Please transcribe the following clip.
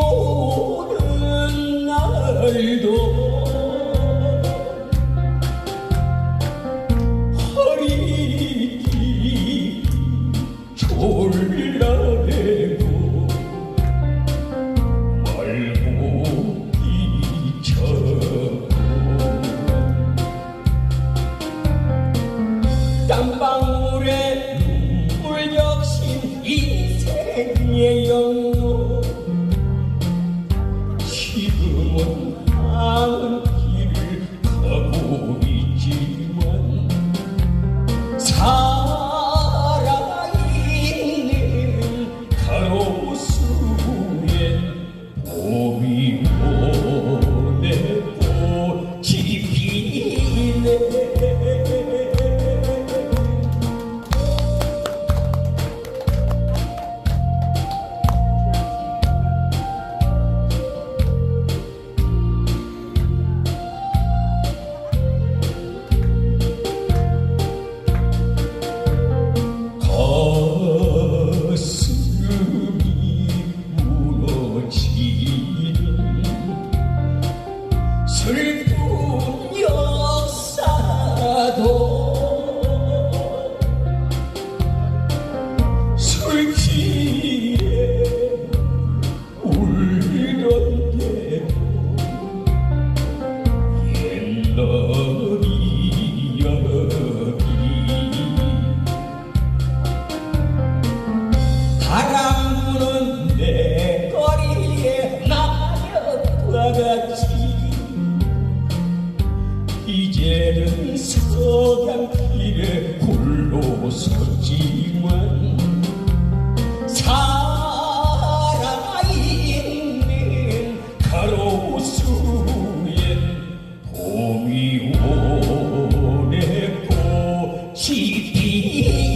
비오는 날도 땀방울에 눈물 적신 인생의 영로 지금은 하는 역사도 술취해 울던 대로 옛날이 여기 바람 부는 내 거리에 낙엽과 같이 이제는 석양길에 홀로 섰지만 살아있는 가로수에 봄이 오네 꽃이 피